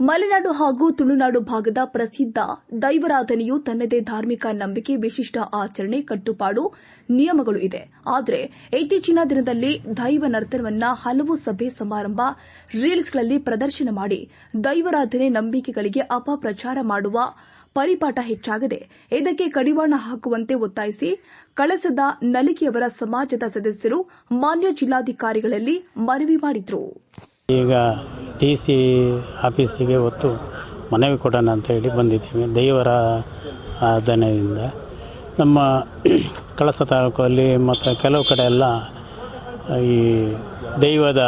ಮಲೆನಾಡು ಹಾಗೂ ತುಳುನಾಡು ಭಾಗದ ಪ್ರಸಿದ್ಧ ದೈವರಾಧನೆಯು ತನ್ನದೇ ಧಾರ್ಮಿಕ ನಂಬಿಕೆ ವಿಶಿಷ್ಟ ಆಚರಣೆ ಕಟ್ಟುಪಾಡು ನಿಯಮಗಳು ಇದೆ. ಆದರೆ ಇತ್ತೀಚಿನ ದಿನದಲ್ಲಿ ದೈವ ನರ್ತನವನ್ನ ಹಲವು ಸಭೆ ಸಮಾರಂಭ ರೀಲ್ಸ್ಗಳಲ್ಲಿ ಪ್ರದರ್ಶನ ಮಾಡಿ ದೈವರಾಧನೆ ನಂಬಿಕೆಗಳಿಗೆ ಅಪಪ್ರಚಾರ ಮಾಡುವ ಪರಿಪಾಠ ಹೆಚ್ಚಾಗಿದೆ ಇದಕ್ಕೆ ಕಡಿವಾಣ ಹಾಕುವಂತೆ ಒತ್ತಾಯಿಸಿ ಕಳಸದ ನಲಿಕೆಯವರ ಸಮಾಜದ ಸದಸ್ಯರು ಮಾನ್ಯ ಜಿಲ್ಲಾಧಿಕಾರಿಗಳಲ್ಲಿ ಮನವಿ ಮಾಡಿದರು. ಈಗ ಡಿ ಸಿ ಆಫೀಸಿಗೆ ಹೊತ್ತು ಮನವಿ ಕೊಡೋಣ ಅಂತ ಹೇಳಿ ಬಂದಿದ್ದೀವಿ. ದೇವರ ಆರಾಧನೆಯಿಂದ. ನಮ್ಮ ಕಳಸ ತಾಲೂಕಲ್ಲಿ ಮತ್ತು ಕೆಲವು ಕಡೆ ಎಲ್ಲ ಈ ದೈವದ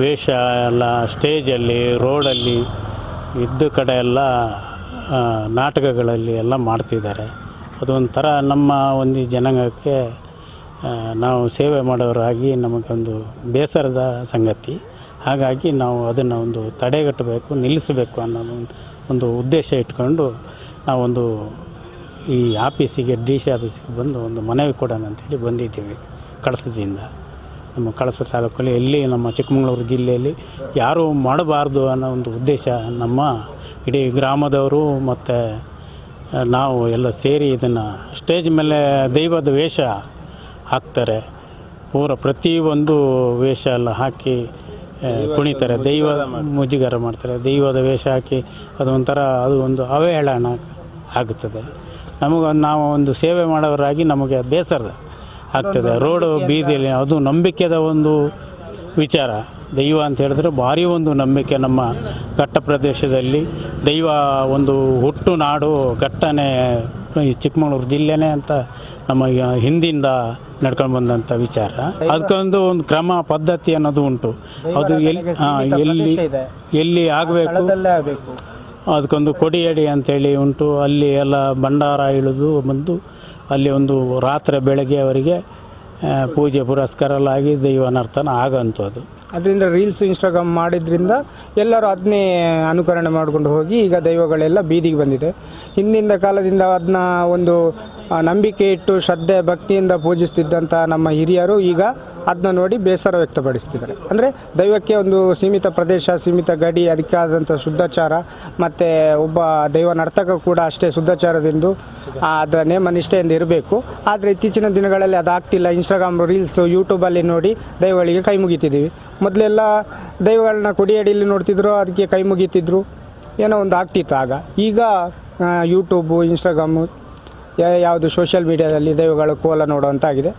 ವೇಷ ಎಲ್ಲ ಸ್ಟೇಜಲ್ಲಿ, ರೋಡಲ್ಲಿ ಇದ್ದ ಕಡೆ ಎಲ್ಲ ನಾಟಕಗಳಲ್ಲಿ ಎಲ್ಲ ಮಾಡ್ತಿದ್ದಾರೆ. ಅದೊಂಥರ ನಮ್ಮ ಒಂದು ಜನಾಂಗಕ್ಕೆ ನಾವು ಸೇವೆ ಮಾಡೋರಾಗಿ ನಮಗೊಂದು ಬೇಸರದ ಸಂಗತಿ. ಹಾಗಾಗಿ ನಾವು ಅದನ್ನು ಒಂದು ತಡೆಗಟ್ಟಬೇಕು, ನಿಲ್ಲಿಸಬೇಕು ಅನ್ನೋ ಒಂದು- ಉದ್ದೇಶ ಇಟ್ಕೊಂಡು ನಾವೊಂದು ಈ ಆಫೀಸಿಗೆ, ಡಿ ಸಿ ಆಫೀಸಿಗೆ ಬಂದು ಒಂದು ಮನವಿ ಕೊಡೋಣ ಅಂತೇಳಿ ಬಂದಿದ್ದೀವಿ ಕಳಸದಿಂದ. ನಮ್ಮ ಕಳಸ ತಾಲೂಕಲ್ಲಿ ಎಲ್ಲಿ ನಮ್ಮ ಚಿಕ್ಕಮಗಳೂರು ಜಿಲ್ಲೆಯಲ್ಲಿ ಯಾರೂ ಮಾಡಬಾರ್ದು ಅನ್ನೋ ಒಂದು ಉದ್ದೇಶ ನಮ್ಮ ಇಡೀ ಗ್ರಾಮದವರು ಮತ್ತು ನಾವು ಎಲ್ಲ ಸೇರಿ ಇದನ್ನು ಸ್ಟೇಜ್ ಮೇಲೆ ದೈವದ ವೇಷ ಹಾಕ್ತಾರೆ. ಪೂರ ಪ್ರತಿಯೊಂದು ವೇಷ ಎಲ್ಲ ಹಾಕಿ ಕುಣಿತಾರೆ, ದೈವ ಮುಜುಗರ ಮಾಡ್ತಾರೆ, ದೈವದ ವೇಷ ಹಾಕಿ ಅದೊಂಥರ, ಅದು ಒಂದು ಅವಹೇಳನ ಆಗುತ್ತದೆ. ನಮಗೆ, ನಾವು ಒಂದು ಸೇವೆ ಮಾಡೋರಾಗಿ ನಮಗೆ ಬೇಸರದ ಆಗ್ತದೆ. ರೋಡು ಬೀದಿಯಲ್ಲಿ ಅದು ನಂಬಿಕೆದ ಒಂದು ವಿಚಾರ. ದೈವ ಅಂತ ಹೇಳಿದ್ರೆ ಭಾರಿ ಒಂದು ನಂಬಿಕೆ ನಮ್ಮ ಘಟ್ಟ ಪ್ರದೇಶದಲ್ಲಿ. ದೈವ ಒಂದು ಹುಟ್ಟು ನಾಡು ಘಟ್ಟನೆ ಈ ಚಿಕ್ಕಮಗಳೂರು ಜಿಲ್ಲೆನೇ ಅಂತ ನಮ್ಮ ಹಿಂದಿಂದ ನಡ್ಕೊಂಡು ಬಂದಂಥ ವಿಚಾರ. ಅದಕ್ಕೊಂದು ಒಂದು ಕ್ರಮ ಪದ್ಧತಿ ಅನ್ನೋದು ಉಂಟು. ಅದು ಎಲ್ಲಿ ಹಾಂ, ಎಲ್ಲಿ ಎಲ್ಲಿ ಆಗಬೇಕು? ಅದಕ್ಕೊಂದು ಕೊಡಿಯಡಿ ಅಂತೇಳಿ ಉಂಟು. ಅಲ್ಲಿ ಎಲ್ಲ ಭಂಡಾರ ಇಳಿದು ಬಂದು ಅಲ್ಲಿ ಒಂದು ರಾತ್ರಿ ಬೆಳಗ್ಗೆ ಅವರಿಗೆ ಪೂಜೆ ಪುರಸ್ಕಾರ ಎಲ್ಲ ಆಗಿ ದೈವ ನರ್ತನ ಆಗೋಂಥದ್ದು ಅದರಿಂದ ರೀಲ್ಸ್ ಇನ್ಸ್ಟಾಗ್ರಾಮ್ ಮಾಡಿದ್ರಿಂದ ಎಲ್ಲರೂ ಅದನ್ನೇ ಅನುಕರಣೆ ಮಾಡಿಕೊಂಡು ಹೋಗಿ ಈಗ ದೈವಗಳೆಲ್ಲ ಬೀದಿಗೆ ಬಂದಿದೆ. ಹಿಂದಿನ ಕಾಲದಿಂದ ಅದನ್ನ ಒಂದು ನಂಬಿಕೆ ಇಟ್ಟು ಶ್ರದ್ಧೆ, ಭಕ್ತಿಯಿಂದ ಪೂಜಿಸ್ತಿದ್ದಂಥ ನಮ್ಮ ಹಿರಿಯರು ಈಗ ಅದನ್ನ ನೋಡಿ ಬೇಸರ ವ್ಯಕ್ತಪಡಿಸ್ತಿದ್ದಾರೆ. ಅಂದರೆ ದೈವಕ್ಕೆ ಒಂದು ಸೀಮಿತ ಪ್ರದೇಶ, ಸೀಮಿತ ಗಡಿ ಅದಕ್ಕೆ ಆದಂಥ ಶುದ್ಧಾಚಾರ, ಮತ್ತು ಒಬ್ಬ ದೈವ ನರ್ತಕ ಕೂಡ ಅಷ್ಟೇ ಶುದ್ಧಾಚಾರದಿಂದ ಅದರ ನೇಮ ನಿಷ್ಠೆಯಿಂದ ಇರಬೇಕು. ಆದರೆ ಇತ್ತೀಚಿನ ದಿನಗಳಲ್ಲಿ ಅದಾಗ್ತಿಲ್ಲ ಇನ್ಸ್ಟಾಗ್ರಾಮ್ ರೀಲ್ಸು ಯೂಟ್ಯೂಬಲ್ಲಿ ನೋಡಿ ದೈವಗಳಿಗೆ ಕೈ ಮುಗಿತಿದ್ದೀವಿ. ಮೊದಲೆಲ್ಲ ದೈವಗಳನ್ನ ಕೊಡಿಯಡಿಯಲ್ಲಿ ನೋಡ್ತಿದ್ರು, ಅದಕ್ಕೆ ಕೈ ಮುಗಿತಿದ್ರು. ಏನೋ ಒಂದು ಆಗ್ತಿತ್ತು ಆಗ. ಈಗ ಯೂಟ್ಯೂಬು ಇನ್ಸ್ಟಾಗ್ರಾಮು ಯಾವುದು ಸೋಷಿಯಲ್ ಮೀಡಿಯಾದಲ್ಲಿ ದೈವಗಳು ಕೋಲ ನೋಡುವಂತಾಗಿದೆ.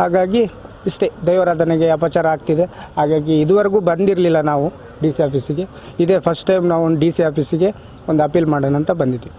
ಹಾಗಾಗಿ ಇಷ್ಟೇ, ದೈವಾರಾಧನೆಗೆ ಅಪಚಾರ ಆಗ್ತಿದೆ. ಹಾಗಾಗಿ ಇದುವರೆಗೂ ಬಂದಿರಲಿಲ್ಲ ನಾವು ಡಿ ಸಿ ಆಫೀಸಿಗೆ. ಇದೇ ಫಸ್ಟ್ ಟೈಮ್ ನಾವು ಒಂದು ಡಿ ಸಿ ಆಫೀಸಿಗೆ ಒಂದು ಅಪೀಲ್ ಮಾಡೋಣ ಅಂತ ಬಂದಿದ್ದೀವಿ.